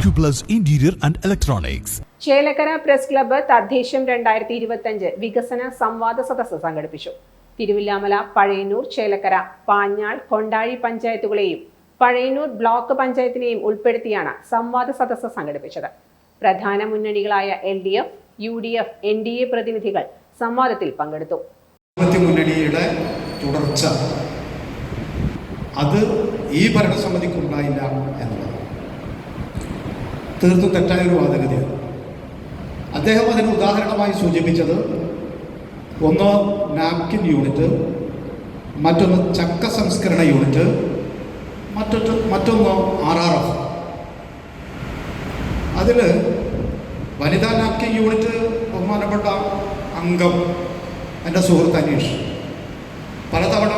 Acuplus interior and electronics Chelakkara press club തദ്ദേശം രണ്ടായിരത്തി ഇരുപത്തഞ്ച് വികസന സംവാദ സദസ് സംഘടിപ്പിച്ചു. തിരുവില്ലാമല പഴയന്നൂർ ചേലക്കര പാഞ്ഞാൾ കൊണ്ടാഴി പഞ്ചായത്തുകളെയും പഴയന്നൂർ ബ്ലോക്ക് പഞ്ചായത്തിനെയും ഉൾപ്പെടുത്തിയാണ് സംവാദ സദസ്സ് സംഘടിപ്പിച്ചത്. പ്രധാന മുന്നണികളായ L D F U D F N D A പ്രതിനിധികൾ സംവാദത്തിൽ പങ്കെടുത്തു. മുന്നണിയുടെ തുടർച്ച. അത് ഈ ഭരണസമിതിക്കുണ്ടായില്ല എന്നുള്ളത് തീർത്തും തെറ്റായ ഒരു വാദഗതിയാണ്. അദ്ദേഹം അതിന് ഉദാഹരണമായി സൂചിപ്പിച്ചത് ഒന്ന് നാപ്കിൻ യൂണിറ്റ് മറ്റൊന്ന് ചക്ക സംസ്കരണ യൂണിറ്റ് മറ്റൊന്ന് മറ്റൊന്ന് ആർ ആർ എഫ്. അതിൽ വനിതാ നാപ്കിൻ യൂണിറ്റ് ബഹുമാനപ്പെട്ട അംഗം എന്റെ സുഹൃത്ത് അനീഷ്. പലതവണ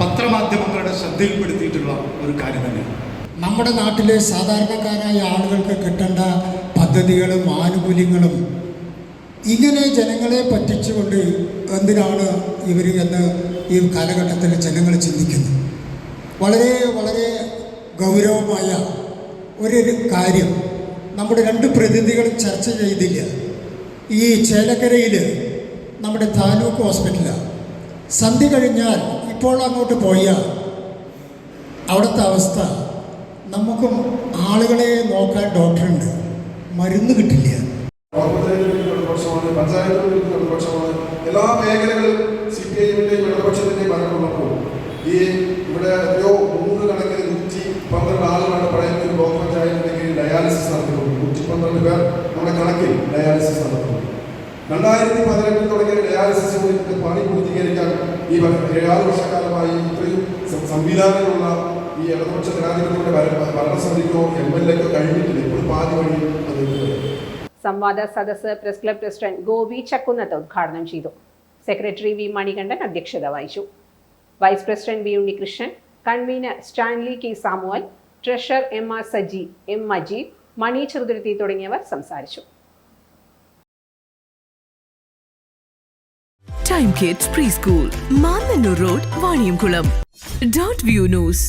പത്രമാധ്യമങ്ങളുടെ ശ്രദ്ധയിൽപ്പെടുത്തിയിട്ടുള്ള ഒരു കാര്യം തന്നെയാണ്. നമ്മുടെ നാട്ടിലെ സാധാരണക്കാരായ ആളുകൾക്ക് കിട്ടേണ്ട പദ്ധതികളും ആനുകൂല്യങ്ങളും ഇങ്ങനെ ജനങ്ങളെ പറ്റിച്ചുകൊണ്ട് എന്തിനാണ് ഇവർ എന്ന് ഈ കാലഘട്ടത്തിൽ ജനങ്ങൾ ചിന്തിക്കുന്നു വളരെ വളരെ ഗൗരവമായ ഒരു കാര്യം. നമ്മുടെ രണ്ട് പ്രതിനിധികൾ ചർച്ച ചെയ്തില്ല. ഈ ചേലക്കരയിൽ നമ്മുടെ താലൂക്ക് ഹോസ്പിറ്റലാണ് സന്ധി കഴിഞ്ഞാൽ ഇപ്പോൾ അങ്ങോട്ട് പോയാൽ അവിടുത്തെ അവസ്ഥ നമുക്കും ആളുകളെ നോക്കാൻ ഡോക്ടറുണ്ട്. മരുന്ന് കിട്ടില്ല. എല്ലാ മേഖലകളിലും ഈ ഇവിടെ മൂന്ന് കണക്കിന് ഡയാലിസിസ് ഡയാലിസിസ് ഡയാലിസിസ് പണി പൂർത്തീകരിക്കാൻ ഈ ഏഴാറ് വർഷക്കാലമായി ഇത്രയും സംവിധാനങ്ങളുള്ള ഈ ഇടതുപക്ഷ ജനാധിപത്യത്തിന്റെ ഭരണ ഭരണസമിതിക്കോ എം എൽ എക്കോ കഴിഞ്ഞിട്ടില്ല. ഇപ്പോൾ പാതി വഴി അത് സംവാദ സദസ്സ് press club president Gopi Chakkunnath ഉദ്ഘാടനം ചെയ്തു. സെക്രട്ടറി വി മണികണ്ഠൻ അധ്യക്ഷത വഹിച്ചു. Vice president V Unnikrishnan convener Stanley K Samuel treasurer M R Saji M Majeed Mani Cheruthuruthy തുടങ്ങിയവർ സംസാരിച്ചു. Time kids pre school Mannanur road Vaniyamkulam dot view news